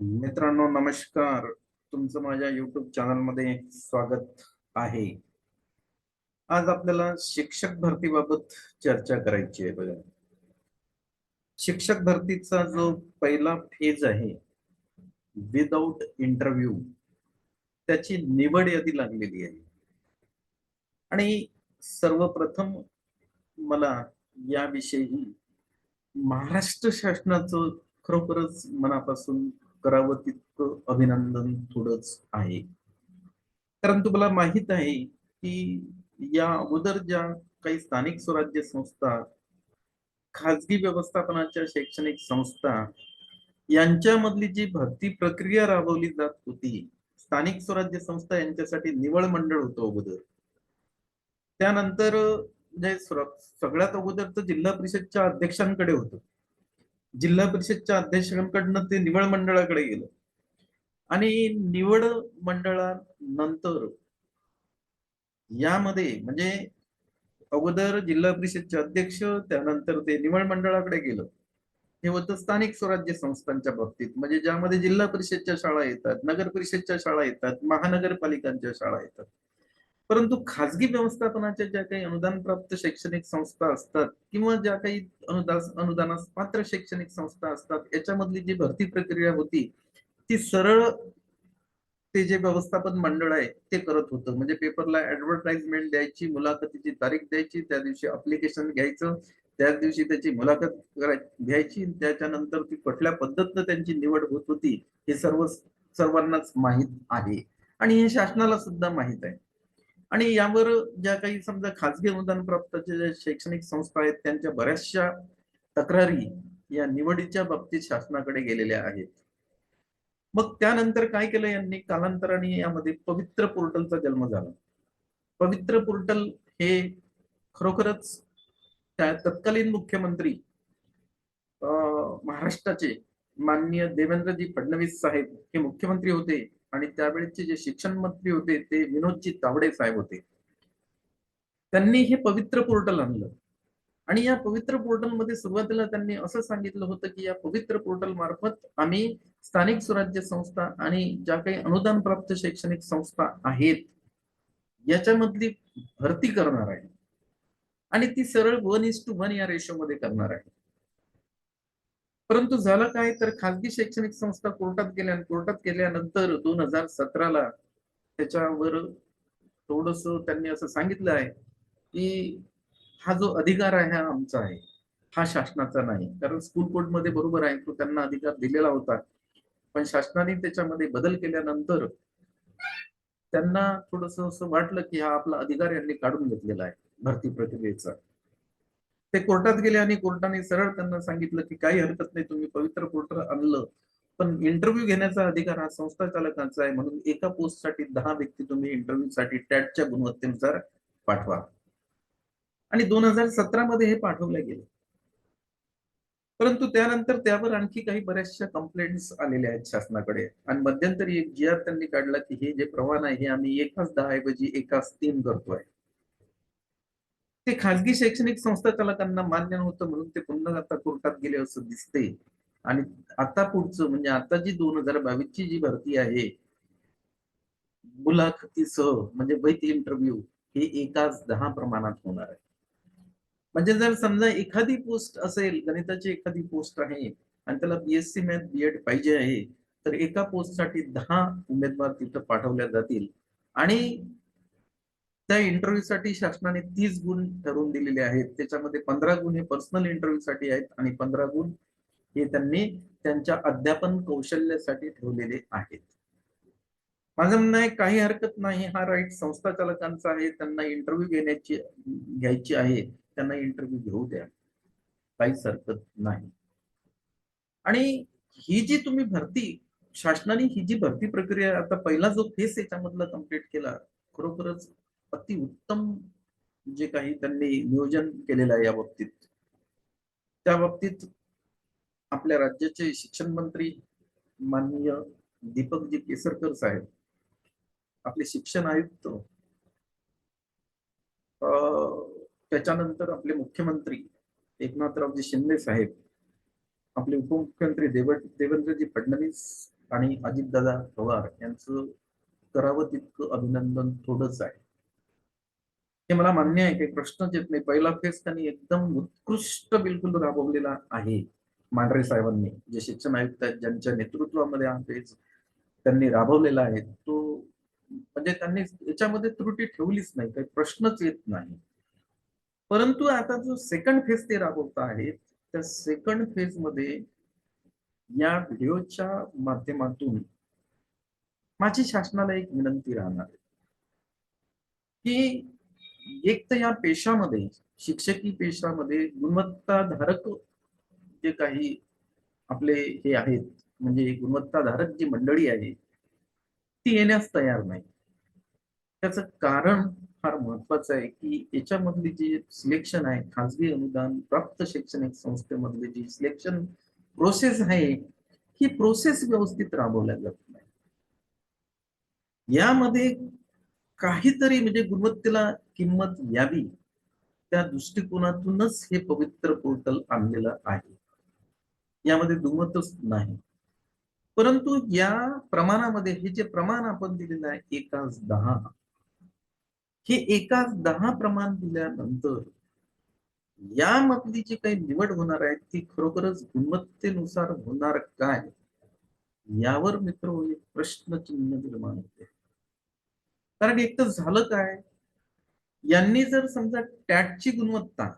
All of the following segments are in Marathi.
मित्रांनो नमस्कार. तुमचं माझ्या युट्यूब चॅनलमध्ये स्वागत आहे. आज आपल्याला शिक्षक भरतीबाबत चर्चा करायची आहे बघा. शिक्षक भरतीचा जो पहिला फेज आहे विदाउट इंटरव्ह्यू त्याची निवड यादी लागलेली आहे. आणि सर्वप्रथम मला याविषयी महाराष्ट्र शासनाचं खरोखरच मनापासून करावं तितकं अभिनंदन थोडंच आहे. कारण तुम्हाला माहीत आहे की या अगोदर ज्या काही स्थानिक स्वराज्य संस्था खाजगी व्यवस्थापनाच्या शैक्षणिक संस्था यांच्यामधली जी भरती प्रक्रिया राबवली जात होती स्थानिक स्वराज्य संस्था यांच्यासाठी निवड मंडळ होतं अगोदर. त्यानंतर म्हणजे सगळ्यात अगोदर तर जिल्हा परिषदच्या अध्यक्षांकडे होतं. जिल्हा परिषदच्या अध्यक्षांकडनं ते निवड मंडळाकडे गेलं. आणि निवड मंडळानंतर यामध्ये म्हणजे अगोदर जिल्हा परिषदचे अध्यक्ष त्यानंतर ते निवड मंडळाकडे गेलं. हे होतं स्थानिक स्वराज्य संस्थांच्या बाबतीत. म्हणजे ज्यामध्ये जिल्हा परिषदच्या शाळा येतात नगर परिषदच्या शाळा येतात महानगरपालिकांच्या शाळा येतात. परंतु खाजगी व्यवस्थापनाच्या ज्या काही अनुदान प्राप्त शैक्षणिक संस्था असतात किंवा ज्या काही अनुदान अनुदानास पात्र शैक्षणिक संस्था असतात याच्यामधली जी भरती प्रक्रिया होती ती सरळ ते जे व्यवस्थापन मंडळ आहे ते करत होतं. म्हणजे पेपरला ऍडव्हर्टाइजमेंट द्यायची मुलाखतीची तारीख द्यायची त्या दिवशी अप्लिकेशन घ्यायचं त्याच दिवशी त्याची मुलाखत घ्यायची त्याच्यानंतर ती कुठल्या पद्धतीनं त्यांची निवड होत होती हे सर्व सर्वांनाच माहीत आहे. आणि हे शासनाला सुद्धा माहीत आहे. आणि यावर ज्या काही समजा खाजगी अनुदान प्राप्तच्या ज्या शैक्षणिक संस्था आहेत त्यांच्या बऱ्याचशा तक्रारी या निवडीच्या बाबतीत शासनाकडे गेलेल्या आहेत. मग त्यानंतर काय केलं यांनी? कालांतराने यामध्ये पवित्र पोर्टलचा जन्म झाला. पवित्र पोर्टल हे खरोखरच त्या तत्कालीन मुख्यमंत्री महाराष्ट्राचे माननीय देवेंद्रजी फडणवीस साहेब हे मुख्यमंत्री होते. आणि त्यावेळेचे जे शिक्षण मंत्री होते ते विनोदजी तावडे साहेब होते. त्यांनी हे पवित्र पोर्टल आणलं. आणि या पवित्र पोर्टलमध्ये सुरुवातीला त्यांनी असं सांगितलं होतं की या पवित्र पोर्टल मार्फत आम्ही स्थानिक स्वराज्य संस्था आणि ज्या काही अनुदान प्राप्त शैक्षणिक संस्था आहेत याच्यामधली भरती करणार आहे. आणि ती सरळ वन इज टू वन या रेशोमध्ये करणार आहे. परंतु झालं काय तर खाजगी शैक्षणिक संस्था कोर्टात गेल्या कोर्टात गेल्यानंतर दोन हजार सतराला त्याच्यावर थोडस त्यांनी असं सांगितलं आहे की हा जो अधिकार आहे हा आमचा आहे हा शासनाचा नाही. कारण स्कूल कोर्टमध्ये बरोबर आहे तो त्यांना अधिकार दिलेला होता. पण शासनाने त्याच्यामध्ये बदल केल्यानंतर त्यांना थोडस असं वाटलं की हा आपला अधिकार यांनी काढून घेतलेला आहे भरती प्रक्रियेचा. ते कोर्टात गेले आणि कोर्टाने सरळ त्यांना सांगितलं की काही हरकत नाही तुम्ही पवित्र पोर्टर आणलं. पण इंटरव्ह्यू घेण्याचा अधिकार हा संस्था चालकांचा आहे. म्हणून एका पोस्टसाठी दहा व्यक्ती तुम्ही इंटरव्ह्यू साठी टॅटच्या गुणवत्तेनुसार पाठवा. आणि दोन हजार सतरा मध्ये हे पाठवलं गेलं. परंतु त्यानंतर त्यावर आणखी काही बऱ्याचशा कंप्लेंट्स आलेल्या आहेत शासनाकडे. आणि मध्यंतरी एक जी आर त्यांनी काढला की हे जे प्रमाण आहे हे आम्ही एकाच दहा ऐवजी एकाच तीन करतोय. ते खाजगी शैक्षणिक संस्था चालकांना मान्य नव्हतं म्हणून ते पुन्हा आता कोर्टात गेले असं दिसते आणि आता पुढचं म्हणजे आता जी दोन हजार बावीस ची जी भरती आहे मुलाखतीसह म्हणजे वैध इंटरव्ह्यू हे एकाच दहा प्रमाणात होणार आहे. म्हणजे जर समजा एखादी पोस्ट असेल गणिताची एखादी पोस्ट आहे आणि त्याला बीएससी मॅथ बीएड पाहिजे आहे तर एका पोस्टसाठी दहा उमेदवार तिथं पाठवल्या जातील. आणि त्या इंटरव्ह्यूसाठी शासनाने तीस गुण ठरवून दिलेले आहेत. त्याच्यामध्ये पंधरा गुण हे पर्सनल इंटरव्ह्यूसाठी आहेत आणि पंधरा गुण हे त्यांनी त्यांच्या अध्यापन कौशल्यासाठी ठेवलेले आहेत. माझं म्हणणं आहे काही हरकत नाही. हा राईट संस्था चालकांचा आहे. त्यांना इंटरव्ह्यू घेण्याची घ्यायची आहे. त्यांना इंटरव्ह्यू घेऊ द्या. काहीच हरकत नाही. आणि ही जी तुम्ही भरती शासनाने ही जी भरती प्रक्रिया आता पहिला जो फेस याच्यामधला कंप्लीट केला खरोखरच अति उत्तम जे काही त्यांनी नियोजन केलेलं आहे या बाबतीत. त्या बाबतीत आपल्या राज्याचे शिक्षण मंत्री माननीय दीपकजी केसरकर साहेब आपले शिक्षण आयुक्त त्याच्यानंतर आपले मुख्यमंत्री एकनाथरावजी शिंदे साहेब आपले उपमुख्यमंत्री देव देवेंद्रजी फडणवीस आणि अजितदादा पवार यांचं करावं तितकं अभिनंदन थोडंच आहे. हे मला मान्य आहे काही प्रश्नच येत नाही पहिला फेज त्यांनी एकदम उत्कृष्ट बिलकुल राबवलेला आहे. मांढरे साहेबांनी जे शिक्षण आयुक्त आहेत ज्यांच्या नेतृत्वामध्ये हा फेज त्यांनी राबवलेला आहे तो म्हणजे त्यांनी याच्यामध्ये त्रुटी ठेवलीच नाही काही प्रश्नच येत नाही. परंतु आता जो सेकंड फेज ते राबवत आहेत त्या सेकंड फेजमध्ये या व्हिडिओच्या माध्यमातून माझी शासनाला एक विनंती राहणार आहे की एक तर या पेशामध्ये शिक्षकी पेशामध्ये गुणवत्ताधारक जे काही आपले हे आहेत म्हणजे गुणवत्ताधारक जी मंडळी आहे ती येण्यास तयार नाही. त्याचं कारण फार महत्वाचं आहे की याच्यामधली जी सिलेक्शन आहे खासगी अनुदान प्राप्त शैक्षणिक संस्थेमधली जी सिलेक्शन प्रोसेस आहे ही प्रोसेस व्यवस्थित राबवल्या जात नाही. यामध्ये काहीतरी म्हणजे गुणवत्तेला किंमत यावी त्या दृष्टिकोनातूनच हे पवित्र पोर्टल आणलेलं आहे. यामध्ये दुमतच नाही. परंतु या प्रमाणामध्ये हे जे प्रमाण आपण दिलेलं आहे एकाच दहा. हे एकाच दहा प्रमाण दिल्यानंतर यामधली जी काही निवड होणार आहे ती खरोखरच गुणवत्तेनुसार होणार काय? यावर मित्र एक प्रश्नचिन्ह निर्माण होते. कारण एक तर झालं काय? यांनी जर समजा टॅटची गुणवत्ता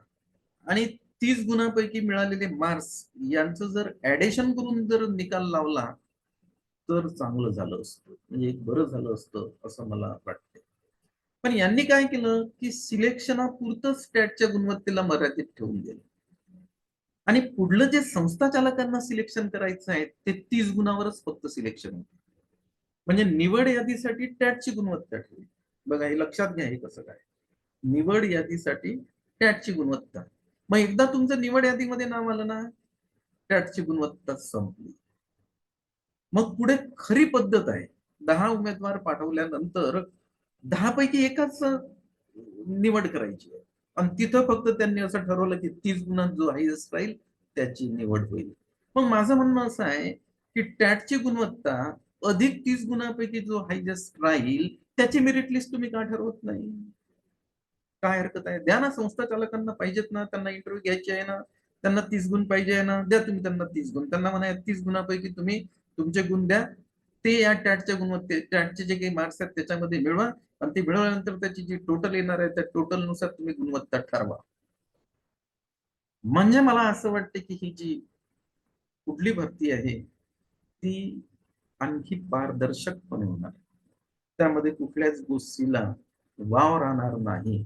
आणि तीस गुणापैकी मिळालेले मार्क्स यांचं जर ऍडेशन करून जर निकाल लावला तर चांगलं झालं असतं. म्हणजे एक बरं झालं असतं असं मला वाटतं. पण यांनी काय केलं की सिलेक्शनापुरतच टॅटच्या गुणवत्तेला मर्यादित ठेवून गेलं आणि पुढलं जे संस्था चालकांना सिलेक्शन करायचं आहे ते तीस गुणावरच फक्त सिलेक्शन होतं. म्हणजे निवड यादीसाठी टॅटची गुणवत्ता ठेवली. बघा हे लक्षात घ्या हे कसं काय. निवड यादीसाठी टॅटची गुणवत्ता. मग एकदा तुमचं निवड यादीमध्ये नाव आलं ना टॅटची गुणवत्ता संपली. मग पुढे खरी पद्धत आहे. दहा उमेदवार पाठवल्यानंतर दहा पैकी एकाच निवड करायची आहे. आणि तिथं फक्त त्यांनी असं ठरवलं की तीस गुणांत जो हायस्ट राहील त्याची निवड होईल. मग माझं म्हणणं असं आहे की टॅटची गुणवत्ता अधिक तीस गुणापैकी जो हायजेस्ट राहील त्याची मेरिट लिस्ट तुम्ही का ठरवत नाही? काय हरकत आहे? द्या ना संस्था चालकांना पाहिजेत ना त्यांना इंटरव्ह्यू घ्यायचे आहे ना त्यांना तीस गुण पाहिजे आहे ना द्या तुम्ही त्यांना तीस गुण. त्यांना म्हणा तीस गुणापैकी तुम्ही तुमचे गुण द्या. ते या टॅटच्या गुणवत्ते टॅटचे जे काही मार्क्स आहेत त्याच्यामध्ये मिळवा. आणि ते मिळवल्यानंतर त्याची जी टोटल येणार आहे त्या टोटलनुसार तुम्ही गुणवत्ता ठरवा. म्हणजे मला असं वाटतं की ही जी कुठली भरती आहे ती आणखी पारदर्शकपणे होणार. त्यामध्ये कुठल्याच गोष्टीला वाव राहणार नाही.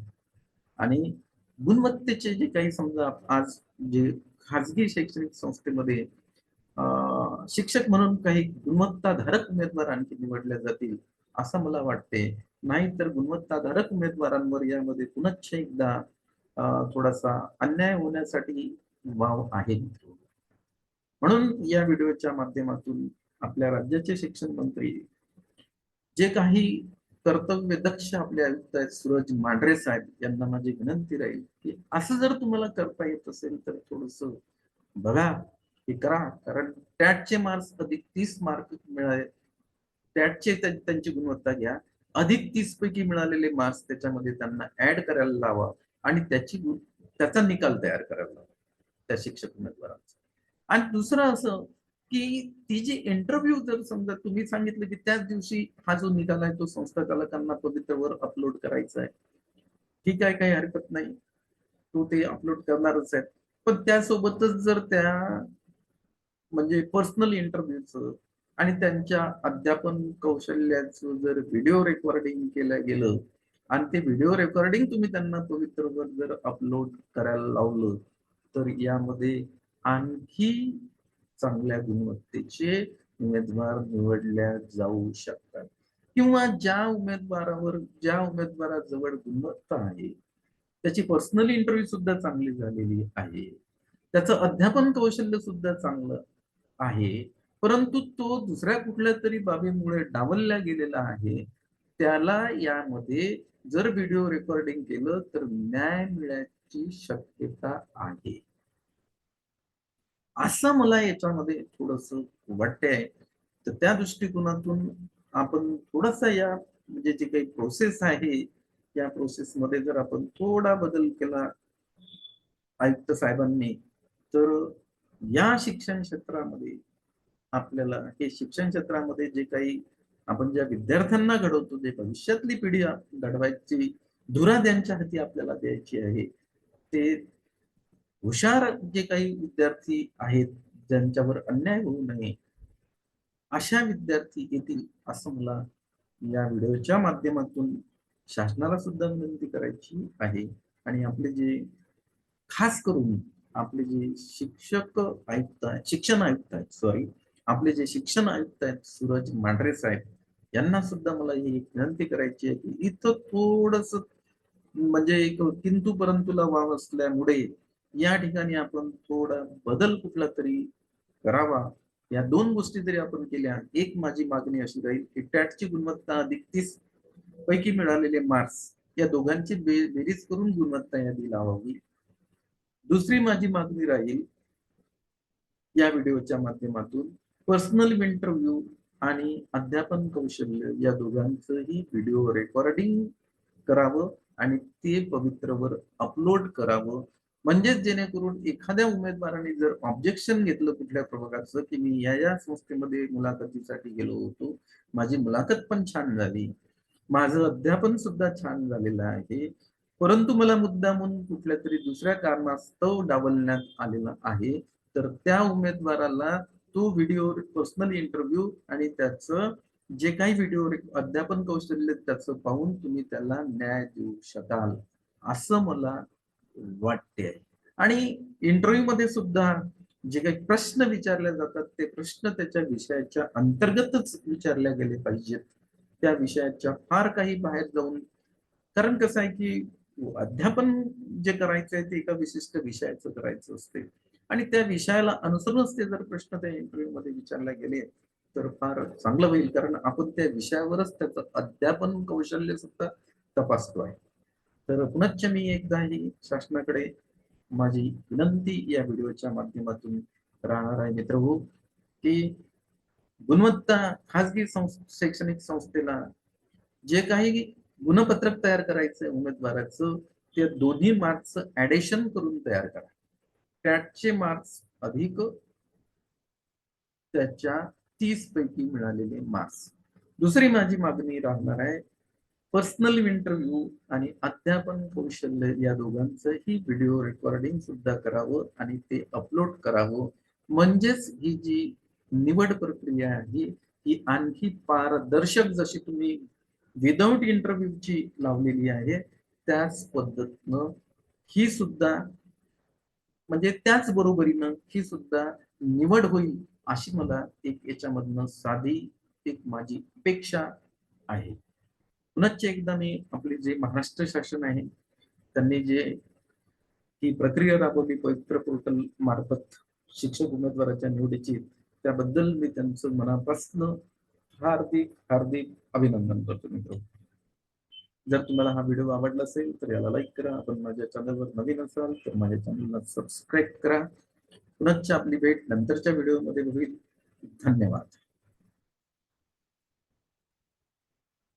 आणि गुणवत्तेचे जे काही समजा आज जे खाजगी शैक्षणिक संस्थेमध्ये शिक्षक म्हणून काही गुणवत्ताधारक उमेदवार आणखी निवडल्या जातील असं मला वाटते. नाही तर गुणवत्ताधारक उमेदवारांवर यामध्ये पुनश्च एकदा थोडासा अन्याय होण्यासाठी वाव आहे. म्हणून या व्हिडिओच्या माध्यमातून आपल्या राज्याचे शिक्षण मंत्री. जे काही कर्तव्य दक्ष आपले आयुक्त आहेत सूरज मांढरे साहेब यांना माझी विनंती राहील की असं जर तुम्हाला करता येत असेल तर थोडस बघा हे करा. कारण टॅटचे मार्क्स अधिक तीस मार्क मिळाले. टॅटचे त्यांची गुणवत्ता घ्या. अधिक तीस पैकी मिळालेले मार्क्स त्याच्यामध्ये त्यांना ऍड करायला लावा आणि त्याची त्याचा निकाल तयार करायला लावा त्या शिक्षक उमेदवारांचा. आणि दुसरं असं की ती जी इंटरव्ह्यू जर समजा तुम्ही सांगितलं की त्याच दिवशी हा जो निकाल आहे तो संस्था चालकांना पवित्रवर अपलोड करायचा आहे. ठीक आहे काही हरकत नाही. तो ते अपलोड करणारच आहे. पण त्यासोबतच जर त्या म्हणजे पर्सनल इंटरव्ह्यूच आणि त्यांच्या अध्यापन कौशल्याचं जर व्हिडिओ रेकॉर्डिंग केलं गेलं आणि ते व्हिडिओ रेकॉर्डिंग तुम्ही त्यांना पवित्रवर जर अपलोड करायला लावलं तर यामध्ये आणखी चांगल्या गुणवत्तेचे उमेदवार निवडल्या जाऊ शकतात. किंवा ज्या उमेदवारावर ज्या उमेदवाराजवळ गुणवत्ता आहे त्याची पर्सनल इंटरव्ह्यू सुद्धा चांगली झालेली आहे. त्याचं अध्यापन कौशल्य सुद्धा चांगलं आहे. परंतु तो दुसऱ्या कुठल्या तरी बाबीमुळे डावलला गेलेला आहे. त्याला यामध्ये जर व्हिडिओ रेकॉर्डिंग केलं तर न्याय मिळण्याची शक्यता आहे. असं मला याच्यामध्ये थोडस वाटतंय तर त्या दृष्टिकोनातून आपण थोडासा या म्हणजे जे काही प्रोसेस आहे या प्रोसेस मध्ये जर आपण थोडा बदल केला आयुक्त साहेबांनी तर या शिक्षण क्षेत्रामध्ये आपल्याला हे शिक्षण क्षेत्रामध्ये जे काही आपण ज्या विद्यार्थ्यांना घडवतो जे भविष्यातली पिढी घडवायची धुरा त्यांच्या हाती आपल्याला द्यायची आहे ते हुशार जे काही विद्यार्थी आहेत ज्यांच्यावर अन्याय होऊ नये अशा विद्यार्थी येतील असं मला या व्हिडिओच्या माध्यमातून शासनाला सुद्धा विनंती करायची आहे. आणि आपले जे खास करून आपले जे शिक्षक आयुक्त आहेत शिक्षण आयुक्त आहेत सॉरी आपले जे शिक्षण आयुक्त आहेत सूरज मांढरे साहेब यांना सुद्धा मला ही एक विनंती करायची आहे की इथं थोडस म्हणजे एक किंतु परंतुला वाव असल्यामुळे या ठिकाणी आपण थोडा बदल कुठला तरी करावा. या दोन गोष्टी जरी आपण केल्या एक माझी मागणी अशी राहील की टॅटची गुणवत्ता अधिक तीस पैकी मिळालेले मार्क्स या दोघांची बे- बेरीज करून गुणवत्ता यादी लावावी. दुसरी माझी मागणी राहील या व्हिडिओच्या माध्यमातून पर्सनल इंटरव्ह्यू आणि अध्यापन कौशल्य या दोघांचंही व्हिडिओ रेकॉर्डिंग करावं आणि ते पवित्रवर अपलोड करावं. म्हणजेच जेणेकरून एखाद्या उमेदवाराने जर ऑब्जेक्शन घेतलं कुठल्या प्रभागाचं की मी या या संस्थेमध्ये मुलाखतीसाठी गेलो होतो माझी मुलाखत पण छान झाली माझं अध्यापन सुद्धा छान झालेलं आहे परंतु मला मुद्दामून कुठल्या तरी दुसऱ्या कारणास्तव डावलण्यात आलेला आहे तर त्या उमेदवाराला तो व्हिडिओ पर्सनल इंटरव्ह्यू आणि त्याचं जे काही व्हिडिओ अध्यापन कौशल्य त्याचं पाहून तुम्ही त्याला न्याय देऊ शकाल असं मला वाटते. आणि इंटरव्ह्यू मध्ये सुद्धा जे काही प्रश्न विचारले जातात ते प्रश्न त्याच्या विषयाच्या अंतर्गतच विचारले गेले पाहिजेत. त्या विषयाच्या फार काही बाहेर जाऊन कारण कसं आहे की अध्यापन जे करायचं आहे ते एका विशिष्ट विषयाचं करायचं असते. आणि त्या विषयाला अनुसरूनच ते जर प्रश्न त्या इंटरव्ह्यू मध्ये विचारले गेले तर फार चांगलं होईल कारण आपण त्या विषयावरच त्याचं अध्यापन कौशल्य सुद्धा तपासतो आहे. तर पुनश्च मी एकदा ही शासनाकडे माझी विनंती या व्हिडिओच्या माध्यमातून राहणार आहे. मित्र हो की गुणवत्ता खाजगी शैक्षणिक संस्थेला जे काही गुणपत्रक तयार करायचं उमेदवाराचं ते दोन्ही मार्क्स ऍडेशन करून तयार करा. टॅटचे मार्क्स अधिक त्याच्या तीस पैकी मिळालेले मार्क्स. दुसरी माझी मागणी राहणार आहे पर्सनल इंटरव्ह्यू आणि अध्यापन कौशल्य या दोघांचंही व्हिडिओ रेकॉर्डिंग सुद्धा करावं आणि ते अपलोड करावं. म्हणजेच ही जी निवड प्रक्रिया आहे ही आणखी पारदर्शक जशी तुम्ही विदाऊट इंटरव्ह्यूची लावलेली आहे त्याच पद्धतीनं ही सुद्धा म्हणजे त्याच बरोबरीनं ही सुद्धा निवड होईल अशी मला एक याच्यामधनं साधी एक माझी अपेक्षा आहे. पुनश्च एकदा मी आपले जे महाराष्ट्र शासन आहे त्यांनी जे ही प्रक्रिया राबवली पवित्र पोर्टल मार्फत शिक्षक उमेदवाराच्या निवडीची त्याबद्दल मी त्यांचं मनापासून हार्दिक हार्दिक अभिनंदन करतो मित्र जर तुम्हाला हा व्हिडिओ आवडला असेल तर याला लाईक करा. आपण माझ्या चॅनलवर नवीन असाल तर माझ्या चॅनलला सबस्क्राईब करा. पुनश्च आपली भेट नंतरच्या व्हिडिओमध्ये होईल. धन्यवाद.